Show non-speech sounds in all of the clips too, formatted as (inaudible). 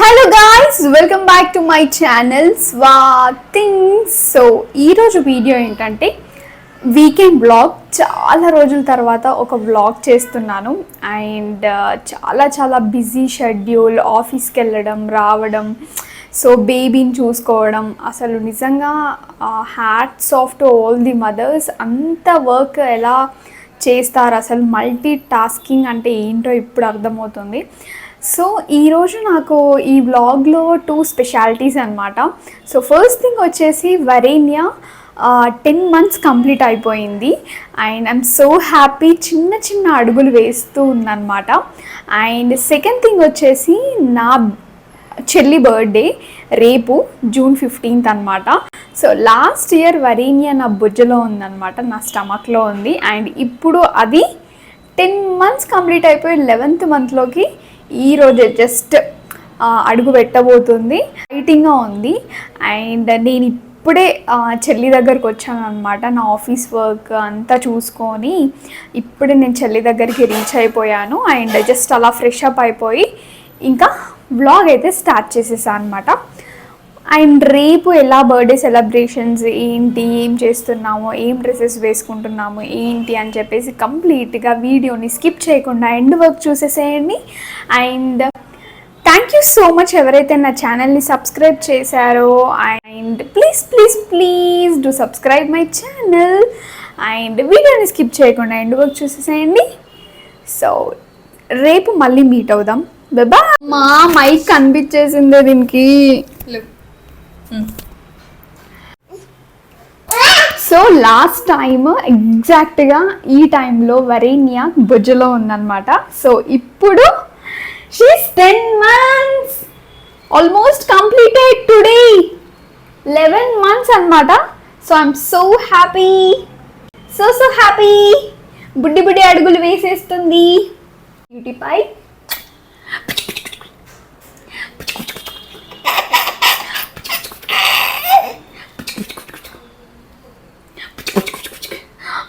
Hello guys welcome back to my channel స్వాథింగ్స్ so ఈరోజు video ఏంటంటే weekend blog చాలా రోజుల తర్వాత ఒక బ్లాగ్ చేస్తున్నాను. అండ్ uh, చాలా చాలా బిజీ షెడ్యూల్ ఆఫీస్కి వెళ్ళడం రావడం సో బేబీని చూసుకోవడం. అసలు నిజంగా hats off to all the mothers అంత వర్క్ ఎలా చేస్తారు? అసలు మల్టీ టాస్కింగ్ అంటే ఏంటో ఇప్పుడు అర్థమవుతుంది. సో ఈరోజు నాకు ఈ వ్లాగ్లో టూ స్పెషాలిటీస్ అనమాట సో ఫస్ట్ థింగ్ వచ్చేసి వరేన్యా టెన్ మంత్స్ కంప్లీట్ అయిపోయింది. అండ్ ఐమ్ సో హ్యాపీ చిన్న చిన్న అడుగులు వేస్తూ ఉందన్నమాట. అండ్ సెకండ్ థింగ్ వచ్చేసి నా చెల్లి బర్త్డే రేపు జూన్ ఫిఫ్టీన్త్ అనమాట సో లాస్ట్ ఇయర్ వరీనియా నా బుజ్జలో ఉందన్నమాట నా స్టమక్లో ఉంది. అండ్ ఇప్పుడు అది టెన్ మంత్స్ కంప్లీట్ అయిపోయి లెవెన్త్ మంత్లోకి ఈరోజు జస్ట్ అడుగు పెట్టబోతుంది. లైటింగ్గా ఉంది. అండ్ నేను ఇప్పుడే చెల్లి దగ్గరకు వచ్చాను అనమాట నా ఆఫీస్ వర్క్ అంతా చూసుకొని ఇప్పుడే నేను చెల్లి దగ్గరికి రీచ్ అయిపోయాను. అండ్ జస్ట్ అలా ఫ్రెష్ అప్ అయిపోయి ఇంకా బ్లాగ్ అయితే స్టార్ట్ చేసేసాను అనమాట అండ్ రేపు ఎలా బర్త్డే సెలబ్రేషన్స్ ఏంటి ఏం చేస్తున్నాము ఏం డ్రెస్సెస్ వేసుకుంటున్నాము ఏంటి అని చెప్పేసి కంప్లీట్గా వీడియోని స్కిప్ చేయకుండా ఎండ్ వర్క్ చూసేసేయండి. And thank you so much ఎవరైతే నా ఛానల్ని సబ్స్క్రైబ్ చేశారో and please please please do subscribe my channel. And వీడియోని స్కిప్ చేయకుండా ఎండ్ వర్క్ చూసేసేయండి. సో రేపు మళ్ళీ మీట్ అవుదాం. బాబా మా మైక్ కనిపించేసిందే దీనికి. సో లాస్ట్ టైం ఎగ్జాక్ట్గా ఈ టైంలో వరేనియా బుజ్జలో ఉందన్నమాట. సో ఇప్పుడు she's ten months almost completed today eleven months అన్నమాట. So I'm so happy so so happy బుడ్డి బుడ్డి అడుగులు వేసేస్తుంది. బ్యూటీ పై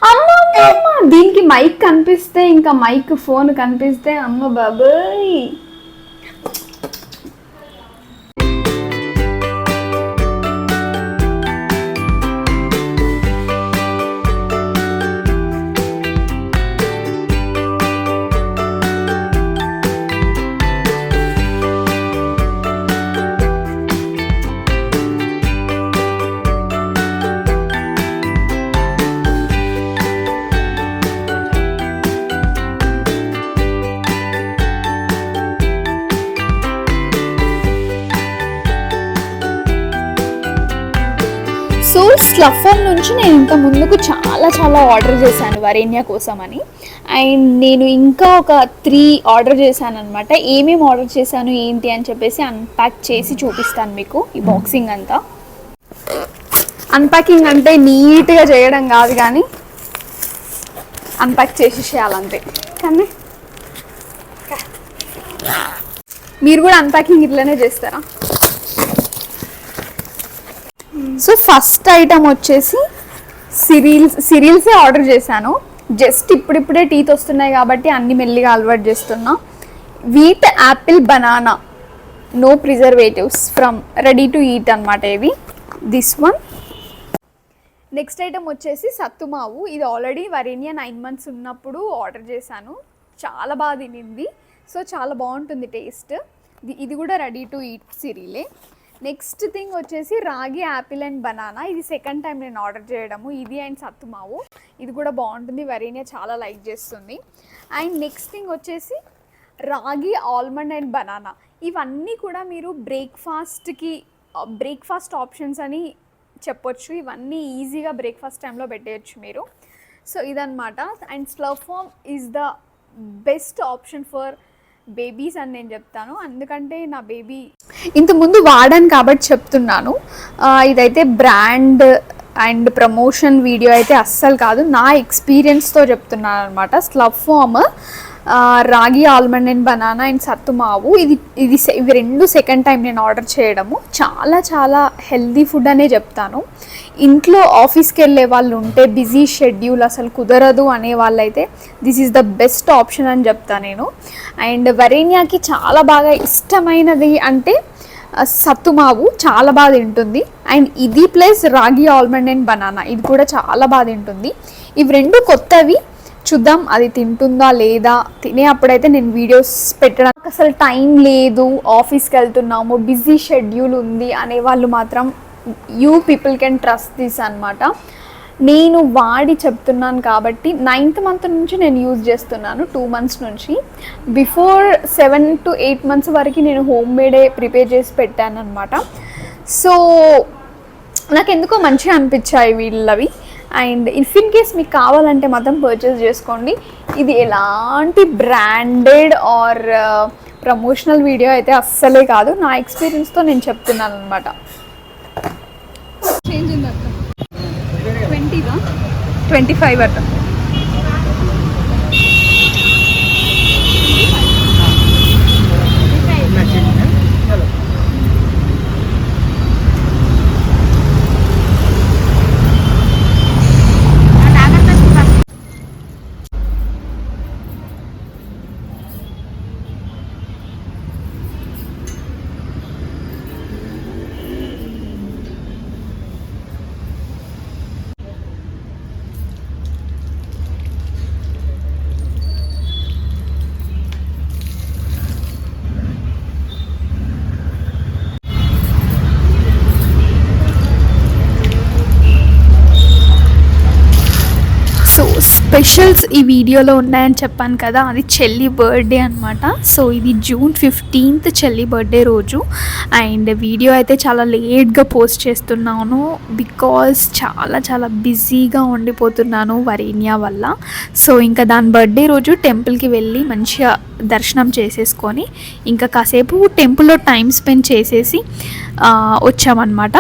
అమ్మ అమ్మ, అమ్మ దీనికి మైక్ కనిపిస్తే ఇంకా మైక్ ఫోన్ కనిపిస్తే అమ్మ బాబాయ్. సో నుంచి నేను ఇంకా ముందుకు చాలా చాలా ఆర్డర్ చేశాను వరేణ్య కోసం అని. అండ్ నేను ఇంకా ఒక త్రీ ఆర్డర్ చేశాను అనమాట ఏమేమి ఆర్డర్ చేశాను ఏంటి అని చెప్పేసి అన్ప్యాక్ చేసి చూపిస్తాను మీకు ఈ బాక్సింగ్ అంతా. అన్ప్యాకింగ్ అంటే నీట్గా చేయడం కాదు కానీ అన్ప్యాక్ చేసి చేయాలంతే. కానీ మీరు కూడా అన్ప్యాకింగ్ ఇట్లనే చేస్తారా? సో ఫస్ట్ ఐటమ్ వచ్చేసి సిరీల్స్ సిరీల్సే ఆర్డర్ చేశాను. జస్ట్ ఇప్పుడిప్పుడే టీత్ వస్తున్నాయి కాబట్టి అన్ని మెల్లిగా అలవాటు చేస్తున్నా. Wheat apple banana. No preservatives from ready to eat అనమాట ఇవి. This one. నెక్స్ట్ ఐటమ్ వచ్చేసి సత్తుమావు ఇది ఆల్రెడీ వరేనియా నైన్ మంత్స్ ఉన్నప్పుడు ఆర్డర్ చేశాను. చాలా బాగా తినింది. సో చాలా బాగుంటుంది టేస్ట్. ఇది కూడా రెడీ టు ఈట్ సిరీలే. నెక్స్ట్ థింగ్ వచ్చేసి రాగి యాపిల్ అండ్ బనానా. ఇది సెకండ్ టైం నేను ఆర్డర్ చేయడము. ఇది అండ్ సత్తుమావు ఇది కూడా బాగుంటుంది. వరేనియా చాలా లైక్ చేస్తుంది. అండ్ నెక్స్ట్ థింగ్ వచ్చేసి రాగి ఆల్మండ్ అండ్ బనానా. ఇవన్నీ కూడా మీరు బ్రేక్ఫాస్ట్కి బ్రేక్ఫాస్ట్ ఆప్షన్స్ అని చెప్పొచ్చు. ఇవన్నీ ఈజీగా బ్రేక్ఫాస్ట్ టైంలో పెట్టేయచ్చు మీరు. సో ఇదనమాట and Slurrp Farm is the best option for babies అని నేను చెప్తాను. ఎందుకంటే నా బేబీ ఇంతకుముందు వాడాను కాబట్టి చెప్తున్నాను. ఇదైతే బ్రాండ్ అండ్ ప్రమోషన్ వీడియో అయితే అస్సలు కాదు. నా ఎక్స్పీరియన్స్తో చెప్తున్నాను అనమాట Slurrp Farm ragi almond and banana and sattu మావు. ఇది ఇది ఇవి రెండు సెకండ్ టైం నేను ఆర్డర్ చేయడము. చాలా చాలా హెల్దీ ఫుడ్ అనే చెప్తాను. ఇంట్లో ఆఫీస్కి వెళ్ళే వాళ్ళు ఉంటే బిజీ షెడ్యూల్ అసలు కుదరదు అనే వాళ్ళైతే this is the best option అని చెప్తాను నేను. అండ్ వరేణ్యాకి చాలా బాగా ఇష్టమైనది అంటే సత్తుమావు సత్తు మావు చాలా బాగా తింటుంది. అండ్ ఇది ప్లస్ రాగి ఆల్మండ్ అండ్ బనానా ఇది కూడా చాలా బాగా తింటుంది. ఇవి రెండు కొత్తవి. చూద్దాం అది తింటుందా లేదా? తినే అప్పుడైతే నేను వీడియోస్ పెట్టడానికి అసలు టైం లేదు. ఆఫీస్కి వెళ్తున్నాము బిజీ షెడ్యూల్ ఉంది అనే వాళ్ళు మాత్రం you people can trust this అనమాట నేను వాడి చెప్తున్నాను కాబట్టి నైన్త్ మంత్ నుంచి నేను యూజ్ చేస్తున్నాను టూ మంత్స్ నుంచి. Before seven to eight months వరకు నేను హోమ్ మేడే ప్రిపేర్ చేసి పెట్టాను అనమాట సో నాకు ఎందుకో మంచిగా అనిపించాయి వీళ్ళవి. అండ్ ఇఫ్ ఇన్ కేస్ మీకు కావాలంటే మాత్రం పర్చేస్ చేసుకోండి. ఇది ఎలాంటి బ్రాండెడ్ ఆర్ ప్రమోషనల్ వీడియో అయితే అస్సలే కాదు. నా ఎక్స్పీరియన్స్తో నేను చెప్తున్నాను అనమాట ട്വന്റി ഫൈവ് കേട്ടോ స్పెషల్స్ ఈ వీడియోలో ఉన్నాయని చెప్పాను కదా అది చెల్లి బర్త్డే అనమాట సో ఇది జూన్ ఫిఫ్టీన్త్ చెల్లి బర్త్డే రోజు. అండ్ వీడియో అయితే చాలా లేట్గా పోస్ట్ చేస్తున్నాను. బికాస్ చాలా చాలా బిజీగా ఉండిపోతున్నాను వరేణ్య వల్ల. సో ఇంకా దాని బర్త్డే రోజు టెంపుల్కి వెళ్ళి మంచిగా దర్శనం చేసేసుకొని ఇంకా కాసేపు టెంపుల్లో టైం స్పెండ్ చేసేసి వచ్చామన్నమాట.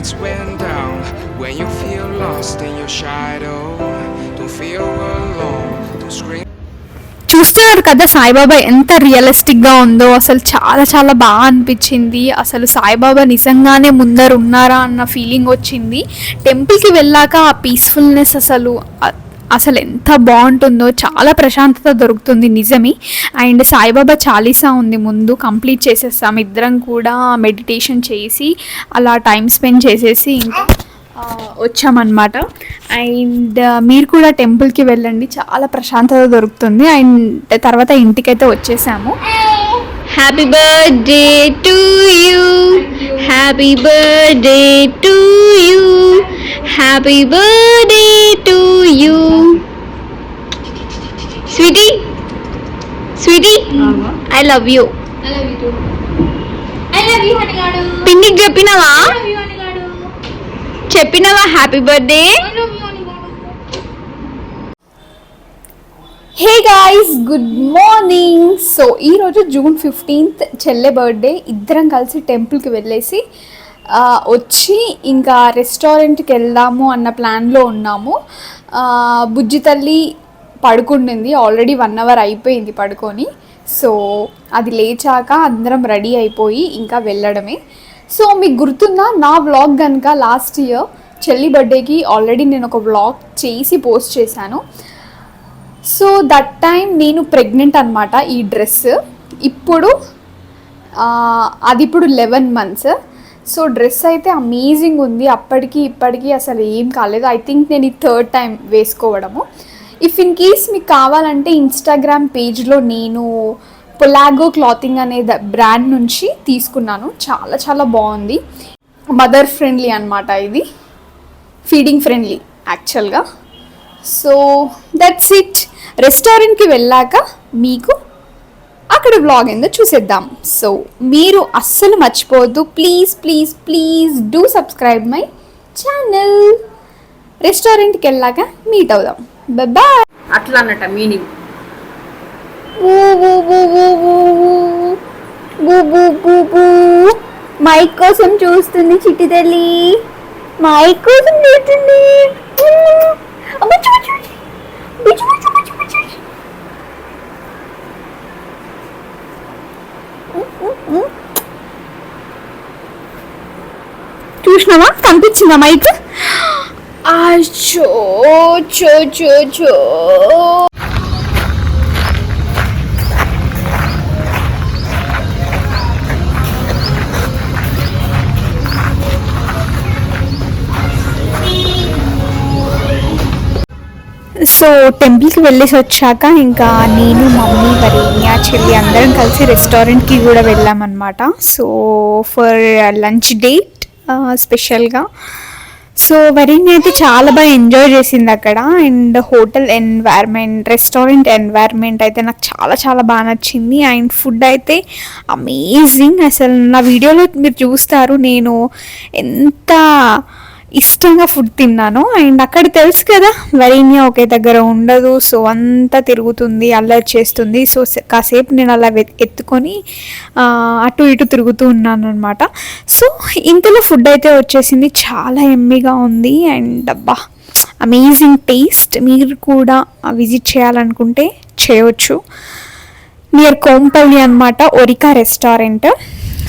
Lights went down. When you feel lost in your shadow, చూస్తున్నారు కదా సాయిబాబా ఎంత రియలిస్టిక్గా ఉందో అసలు చాలా చాలా బాగా అనిపించింది. అసలు సాయిబాబా నిజంగానే ముందర ఉన్నారా అన్న ఫీలింగ్ వచ్చింది. టెంపుల్కి వెళ్ళాక ఆ పీస్ఫుల్నెస్ అసలు అసలు ఎంత బాగుంటుందో చాలా ప్రశాంతత దొరుకుతుంది నిజమే. అండ్ సాయిబాబా చాలీసా ఉంది ముందు కంప్లీట్ చేసేస్తాం. ఇద్దరం కూడా మెడిటేషన్ చేసి అలా టైం స్పెండ్ చేసేసి ఇంకా వచ్చామన్నమాట. అండ్ మీరు కూడా టెంపుల్కి వెళ్ళండి. చాలా ప్రశాంతత దొరుకుతుంది. అండ్ తర్వాత ఇంటికైతే వచ్చేసాము. Happy birthday to you happy birthday to you happy birthday to you sweety sweety I love you. పిన్నికి చెప్పినావా? చెప్పినవా? Happy birthday hey guys good morning so ఈరోజు జూన్ ఫిఫ్టీన్త్ చెల్లె బర్త్డే ఇద్దరం కలిసి టెంపుల్కి వెళ్ళేసి వచ్చి ఇంకా రెస్టారెంట్కి వెళ్దాము అన్న ప్లాన్లో ఉన్నాము. బుజ్జి తల్లి పడుకుండింది ఆల్రెడీ వన్ అవర్ అయిపోయింది పడుకొని. సో అది లేచాక అందరం రెడీ అయిపోయి ఇంకా వెళ్ళడమే. సో మీకు గుర్తుందా? నా వ్లాగ్ కనుక లాస్ట్ ఇయర్ చెల్లి బర్త్డేకి ఆల్రెడీ నేను ఒక వ్లాగ్ చేసి పోస్ట్ చేశాను. సో దట్ టైం నేను ప్రెగ్నెంట్ అనమాట ఈ డ్రెస్ ఇప్పుడు అది ఇప్పుడు లెవెన్ మంత్స్ సో డ్రెస్ అయితే అమేజింగ్ ఉంది. అప్పటికి ఇప్పటికి అసలు ఏం కాలేదు. ఐ థింక్ నేను ఈ థర్డ్ టైం వేసుకోవడము. ఇఫ్ ఇన్ కేస్ మీకు కావాలంటే ఇన్స్టాగ్రామ్ పేజ్లో నేను పొలాగో క్లాతింగ్ అనే బ్రాండ్ నుంచి తీసుకున్నాను. చాలా చాలా బాగుంది. మదర్ ఫ్రెండ్లీ అనమాట ఇది. ఫీడింగ్ ఫ్రెండ్లీ యాక్చువల్గా సో దట్స్ ఇట్ రెస్టారెంట్కి వెళ్ళాక మీకు అక్కడ బ్లాగ్ ఏందో చూసేద్దాం. సో మీరు అస్సలు మర్చిపోవద్దు. Please please please do subscribe my channel రెస్టారెంట్కి వెళ్ళాక మీట్ అవుదాం. బాయ్ అట్లా అన్నట మీనింగ్ మైక్ కోసం చూస్తుంది చిట్టి తల్లి. మైక్ కోసం చూస్తుంది చూసినావా? కనిపించిందా మైక్? (gasps) అచ్చో చో చో చో. సో టెంపుల్కి వెళ్ళేసి వచ్చాక ఇంకా నేను మమ్మీ వరేణ్య చెల్లి అందరం కలిసి రెస్టారెంట్కి కూడా వెళ్ళామన్నమాట. సో ఫర్ లంచ్ డేట్ స్పెషల్గా. సో వరేణ్య అయితే చాలా బాగా ఎంజాయ్ చేసింది అక్కడ. And hotel environment restaurant environment అయితే నాకు చాలా చాలా బాగా నచ్చింది. అండ్ ఫుడ్ అయితే అమేజింగ్. అసలు నా వీడియోలో మీరు చూస్తారు నేను ఎంత ఇష్టంగా ఫుడ్ తిన్నాను. అండ్ అక్కడ తెలుసు కదా వెరీనియా ఒకే దగ్గర ఉండదు. సో అంతా తిరుగుతుంది అల్లరి చేస్తుంది. సో కాసేపు నేను అలా ఎత్తుకొని అటు ఇటు తిరుగుతూ ఉన్నాను అనమాట సో ఇంతలో ఫుడ్ అయితే వచ్చేసింది. చాలా ఎమ్మిగా ఉంది. అండ్ అబ్బా అమేజింగ్ టేస్ట్ మీరు కూడా విజిట్ చేయాలనుకుంటే చేయవచ్చు నియర్ కోంపల్లి అనమాట ఒరికా రెస్టారెంట్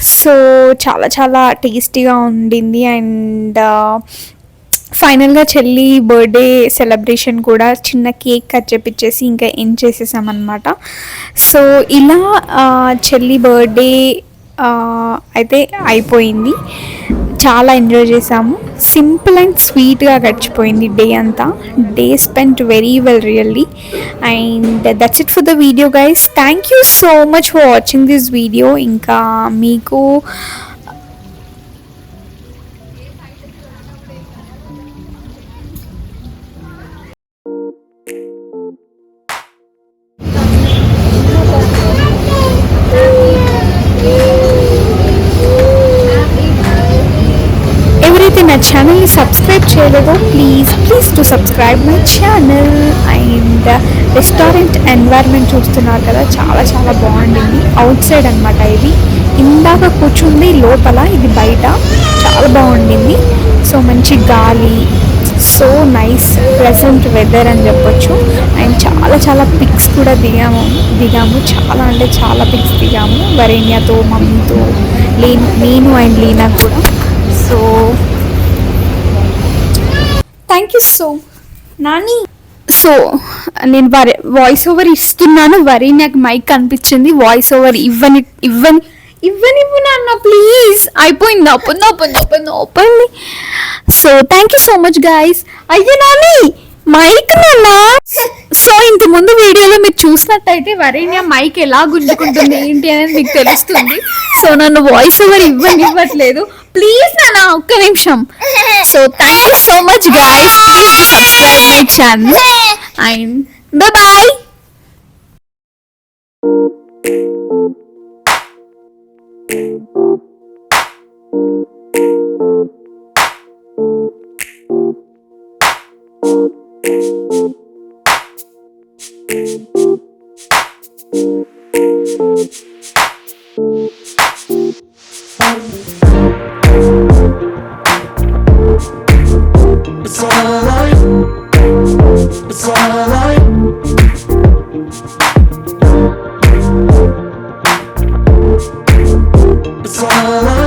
సో చాలా చాలా టేస్టీగా ఉండింది అండ్ ఫైనల్గా చెల్లి బర్త్డే సెలబ్రేషన్ కూడా చిన్న కేక్ కట్ చేపించేసి ఇంకా ఎండ్ చేసేసామన్నమాట. సో ఇలా చెల్లి బర్త్డే అయితే అయిపోయింది. చాలా ఎంజాయ్ చేసాము సింపుల్ అండ్ స్వీట్గా గడిచిపోయింది డే అంతా. Day spent very well really and that's it for the video guys thank you so much for watching this video ఇంకా మీకు నా ఛానల్ని సబ్స్క్రైబ్ చేయలేదో? Please please to subscribe my channel and restaurant environment చూస్తున్నారు కదా చాలా చాలా బాగుండింది అవుట్ సైడ్ అనమాట ఇది. ఇందాక కూర్చుంది లోపల ఇది బయట. చాలా బాగుండింది సో మంచి గాలి. సో నైస్ ప్రెసెంట్ వెదర్ అని చెప్పొచ్చు. అండ్ చాలా చాలా పిక్స్ కూడా దిగాము. దిగాము. చాలా అంటే చాలా పిక్స్ దిగాము. వరేణ్యతో మమ్మీతో లేను నేను అండ్ లీనా కూడా. So thank you so Nani so నేను వరి వాయిస్ ఓవర్ ఇస్తున్నాను. వరి నాకు మైక్ కనిపించింది. వాయిస్ ఓవర్ ఇవ్వని ఇవ్వని ఇవ్వనివ్వు నాన్న ప్లీజ్ అయిపోయింది. Open open open open so thank you so much guys అయ్యే నాని! మైక్ నాన్నా? సో ఇంత ముందు వీడియోలో మీరు చూసినట్టయితే వరేణ్య మైక్ ఎలా గుంజుకుంటుంది ఏంటి అనేది మీకు తెలుస్తుంది. సో నన్ను వాయిస్ ఓవర్ ఇవ్వని ఇవ్వట్లేదు ప్లీజ్ నాన్న ఒక్క నిమిషం. So thank you so much guys please subscribe my channel and bye It's sun.